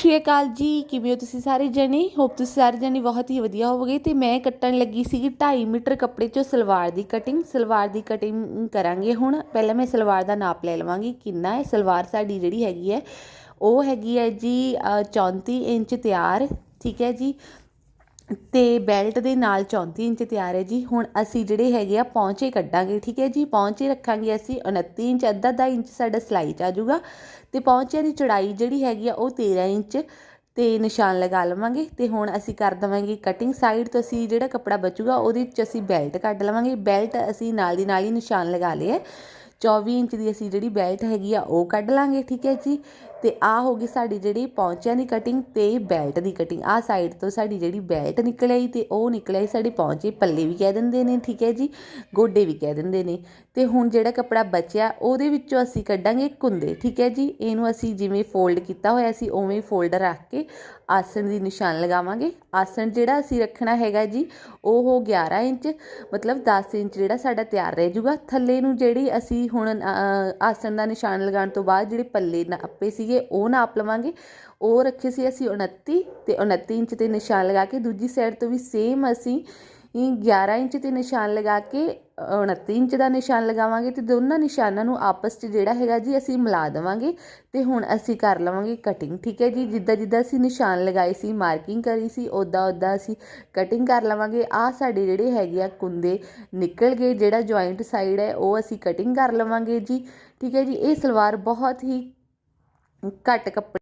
ਸ਼੍ਰੀ ਅਕਾਲ ਜੀ ਕਿਵੇਂ ਹੋ ਤੁਸੀਂ ਸਾਰੇ ਜਣੇ? ਹੋਪ ਤੁਸੀਂ ਸਾਰੇ ਜਣੇ ਬਹੁਤ ਹੀ ਵਧੀਆ ਹੋਵੋਗੇ। ਤੇ ਮੈਂ ਕੱਟਣ ਲੱਗੀ ਸੀਗੀ 2.5 ਮੀਟਰ ਕੱਪੜੇ ਚੋਂ ਸਲਵਾਰ ਦੀ ਕਟਿੰਗ ਸਲਵਾਰ ਦੀ ਕਟਿੰਗ ਕਰਾਂਗੇ ਹੁਣ। ਪਹਿਲਾਂ ਮੈਂ ਸਲਵਾਰ ਦਾ ਨਾਪ ਲੈ ਲਵਾਂਗੀ। ਕਿੰਨਾ ਹੈ? ਸਲਵਾਰ ਸਾਡੀ ਜਿਹੜੀ ਹੈਗੀ ਹੈ ਉਹ ਹੈਗੀ ਹੈ ਜੀ ਅ, 34 ਇੰਚ ਤਿਆਰ। ਠੀਕ ਹੈ ਜੀ? ਤੇ ਬੈਲਟ ਦੇ ਨਾਲ 34 ਇੰਚ ਤਿਆਰ ਹੈ ਜੀ। ਹੁਣ ਅਸੀਂ ਜਿਹੜੇ ਹੈਗੇ ਆ, ਪੌਂਚੇ ਕੱਢਾਂਗੇ, ਠੀਕ ਹੈ ਜੀ। ਪੌਂਚੇ ਰੱਖਾਂਗੇ ਅਸੀਂ 29 ਇੰਚ, ਅੱਧਾ ਅੱਧਾ ਇੰਚ ਸਾਡਾ ਸਿਲਾਈ 'ਚ ਆ ਜਾਊਗਾ। ਤੇ ਪੌਂਚਿਆਂ ਦੀ ਚੌੜਾਈ ਜਿਹੜੀ ਹੈਗੀ ਆ, ਉਹ 13 ਇੰਚ ਤੇ ਨਿਸ਼ਾਨ ਲਗਾ ਲਵਾਂਗੇ। ਤੇ ਹੁਣ ਅਸੀਂ ਕਰ ਦਵਾਂਗੇ ਕਟਿੰਗ ਸਾਈਡ ਤੋਂ ਅਸੀਂ ਜਿਹੜਾ ਕੱਪੜਾ ਬਚੂਗਾ, ਉਹਦੇ ਵਿੱਚ ਅਸੀਂ ਬੈਲਟ ਕੱਢ ਲਵਾਂਗੇ। ਬੈਲਟ ਅਸੀਂ ਨਾਲ ਦੀ ਨਾਲ ਹੀ ਨਿਸ਼ਾਨ ਲਗਾ ਲਿਆ 24 ਇੰਚ ਦੀ ਅਸੀਂ ਜਿਹੜੀ ਬੈਲਟ ਹੈਗੀ ਆ, ਉਹ ਕੱਢ ਲਾਂਗੇ, ਠੀਕ ਹੈ ਜੀ। ਤੇ ਆ ਹੋ ਗਈ ਸਾਡੀ ਜਿਹੜੀ ਪੌਂਚਿਆਂ ਦੀ ਕਟਿੰਗ ਤੇ ਬੈਲਟ ਦੀ ਕਟਿੰਗ ਆ ਸਾਈਡ ਤੋਂ ਸਾਡੀ ਜਿਹੜੀ ਬੈਲਟ ਨਿਕਲ ਆਈ ਤੇ ਉਹ ਨਿਕਲ ਆਈ ਸਾਡੀ ਪੌਂਚੇ। ਪੱਲੇ ਵੀ ਕਹਿ ਦਿੰਦੇ ਨੇ, ਠੀਕ ਹੈ ਜੀ? ਗੋਡੇ ਵੀ ਕਹਿ ਦਿੰਦੇ ਨੇ। ਤੇ ਹੁਣ ਜਿਹੜਾ ਕੱਪੜਾ ਬਚਿਆ, ਉਹਦੇ ਵਿੱਚੋਂ ਅਸੀਂ ਕੱਢਾਂਗੇ ਕੁੰਦੇ, ਠੀਕ ਹੈ ਜੀ? ਇਹਨੂੰ ਅਸੀਂ ਜਿਵੇਂ ਫੋਲਡ ਕੀਤਾ ਹੋਇਆ ਸੀ, ਉਵੇਂ ਫੋਲਡ ਰੱਖ ਕੇ ਆਸਣ ਦੀ ਨਿਸ਼ਾਨ ਲਗਾਵਾਂਗੇ। ਆਸਣ ਜਿਹੜਾ ਅਸੀਂ ਰੱਖਣਾ ਹੈਗਾ ਜੀ, ਉਹ ਹੋ 11 ਇੰਚ, ਮਤਲਬ 10 ਇੰਚ ਜਿਹੜਾ ਸਾਡਾ ਤਿਆਰ ਰਹਿ ਜੂਗਾ ਥੱਲੇ ਨੂੰ ਜਿਹੜੀ ਅਸੀਂ ਹੁਣ ਆਸਣ ਦਾ ਨਿਸ਼ਾਨ ਲਗਾਉਣ ਤੋਂ ਬਾਅਦ ਜਿਹੜੇ ਪੱਲੇ ਨਾਪੇ ਸੀਗੇ, ਉਹ ਨਾਪ ਲਵਾਂਗੇ। ਉਹ ਰੱਖੇ ਸੀ ਅਸੀਂ 29 ਤੇ 29 ਇੰਚ ਤੇ ਨਿਸ਼ਾਨ ਲਗਾ ਕੇ, ਦੂਜੀ ਸਾਈਡ ਤੋਂ ਵੀ ਸੇਮ ਅਸੀਂ 11 ਇੰਚ ਤੇ ਨਿਸ਼ਾਨ ਲਗਾ ਕੇ 29 ਇੰਚ ਦਾ ਨਿਸ਼ਾਨ ਲਗਾਵਾਂਗੇ ਤੇ ਦੋਨਾਂ ਨਿਸ਼ਾਨਾਂ ਨੂੰ ਆਪਸ 'ਚ ਜਿਹੜਾ ਹੈਗਾ ਜੀ ਅਸੀਂ ਮਿਲਾ ਦੇਵਾਂਗੇ ਤੇ ਹੁਣ ਅਸੀਂ ਕਰ ਲਵਾਂਗੇ ਕਟਿੰਗ ਠੀਕ ਹੈ ਜੀ? ਜਿੱਦਾਂ ਜਿੱਦਾਂ ਅਸੀਂ ਨਿਸ਼ਾਨ ਲਗਾਏ ਸੀ ਮਾਰਕਿੰਗ ਕਰੀ ਸੀ ਉਦਾਂ ਉਦਾਂ ਅਸੀਂ ਕਟਿੰਗ ਕਰ ਲਵਾਂਗੇ। ਆ ਸਾਡੇ ਜਿਹੜੇ ਹੈਗੇ ਆ ਕੁੰਦੇ ਨਿਕਲ ਗਏ, ਜਿਹੜਾ ਜੁਆਇੰਟ ਸਾਈਡ ਹੈ, ਉਹ ਅਸੀਂ ਕਟਿੰਗ ਕਰ ਲਵਾਂਗੇ ਜੀ, ਠੀਕ ਹੈ ਜੀ? ਇਹ ਸਲਵਾਰ ਬਹੁਤ ਹੀ ਘੱਟ ਕੱਪੜੇ